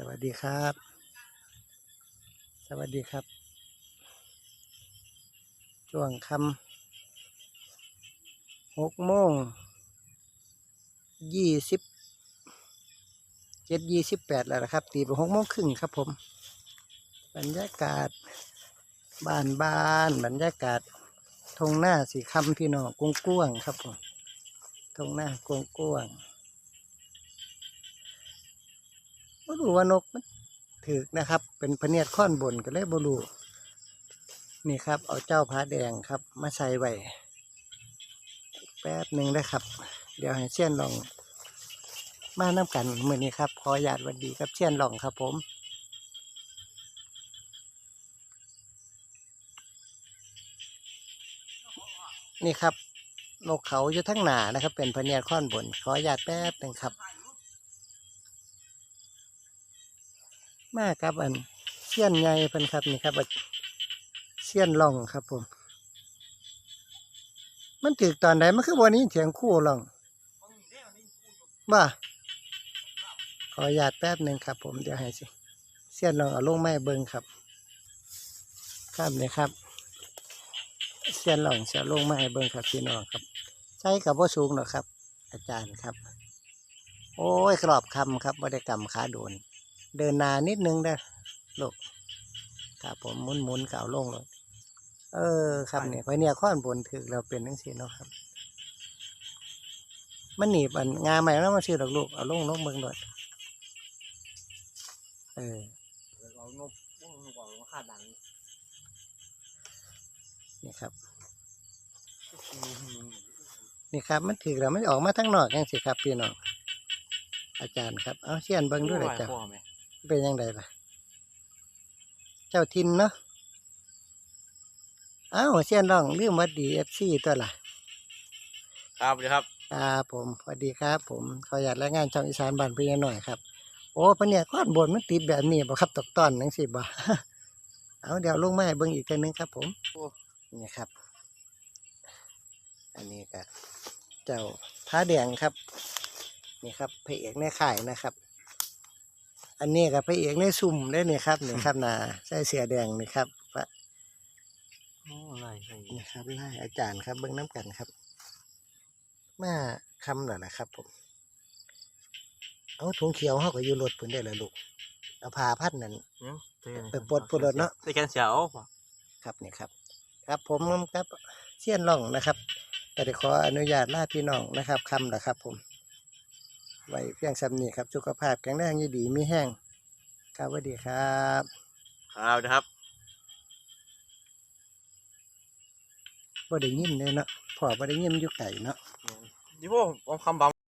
สวัสดีครับ สวัสดีครับ ช่วงคำหกโมงยี่สิบเจ็ดยี่สิบแปดแล้วนะครับ ตีไปหกโมงครึ่งครับผม บรรยากาศบ้านบ้านบรรยากาศทงหน้าสีคำพี่น้องกุ้งก้วงครับผมทงหน้ากวงก้วง ม่รู้ว่านกมันถือนะครับ เป็นพะเนียดข้อนบนก็เลยบรูนี่ครับ เอาเจ้าพระแดงครับ มาใส่ไว้แป๊บหนึ่งได้ครับ เดี๋ยวให้เชี่ยนลอง มาน้ำกันมือนี้ครับขออนุญาตหวัดดีครับเชี่ยนลองครับผมนี่ครับนกเขาอยู่ทั้งหนานะครับ เป็นพะเนียดข้อนบน ขออนุญาตแป๊บหนึ่งครับ มาครับอันเสี้ยนใหญ่เพิ่นครับนี่ครับอันเสี้ยนล่องครับผม มันถึกตอนไหนมันคือวันนี้เสียงคู่ล่องว่าขออนุญาตแป๊บหนึ่งครับ ผมเดี๋ยวให้สิเสี้ยนล่องเอาลงไม้เบิ้งครับครับนี่ครับเสียนหล่องเสียลงมาให้เบิ่งครับพี่น้องครับ ใช้กับว่าสูงหรอครับ อาจารย์ครับ โอ้ยกรอบคำครับว่ได้กำขาโดน เดินหนานิดนึงได้อลูกครับผมหมุนหมุนๆเก่าลงเลยเออ ครับเนี่ยไปเนี่ยข้อนบนถึกเราเป็นทั้งสี่เนาะครับ มันหนีบอันงาใหม่แล้วมาชื่อดอกลูกเอาลงลงเบิ่งหน่อยเออเอานบนบก่อนมาคาดหลังนี่ครับ นี่ครับมันถือแล้วมันออกมาทั้งนอกยังสิครับพี่น้องอาจารย์ครับ เอาเชียนเบิ้งด้วยเลยจ้ะพ่อไหม เป็นยังไงล่ะ เจ้าทินเนาะอ้าวเชียนร้องลืมหวัดดีเอฟซีตัวล่ะ ครับสวัสดีครับครับผมสวัสดีครับ ผมขออยากรายงานช่องอีสานบ้านพี่หน่อยครับ โอ้ปะเนี่ยก้อนบนมันติดแบบนี้บ่ครับตกตอนนังสิบ่เอาเดี๋ยวลงมาให้เบิ่งอีกทีนึงครับ ผมนี่ครับ อันนี้ก็เจ้าผ้าแดงครับ นี่ครับพระเอกในข่ายนะครับ อันนี้กับพระเอกในซุ่มได้นี่ครับนี่ครับนาใส่เสื้อแดงนี่ครับพระโอ้ไรไรนี่ครับไล่อาจารย์ครับเบิ้งน้ำกันครับมาคำหน่อยนะครับ ผม เอาถุงเขียวเขาก็อยู่รถเพิ่นได้แล้วลูกเอาผ้าพัดนั่นไปปลดปลดรถเนาะใส่แกนเสียวป่ะครับนี่ครับ ครับผมครับเสี้ยนล่องนะครับแต่ได้ขออนุญาตลาพี่น้องนะครับคำนะครับผม ไว้เพียงสำนีครับสุขภาพแข็งแรงอยี่ดีมีแห้งครับสวัสดีครับครับนะครับบ่ได้ยินเลยเนาะพ่อบ่ได้ยินอยู่ไก่เนาะนี่พวกคำบัง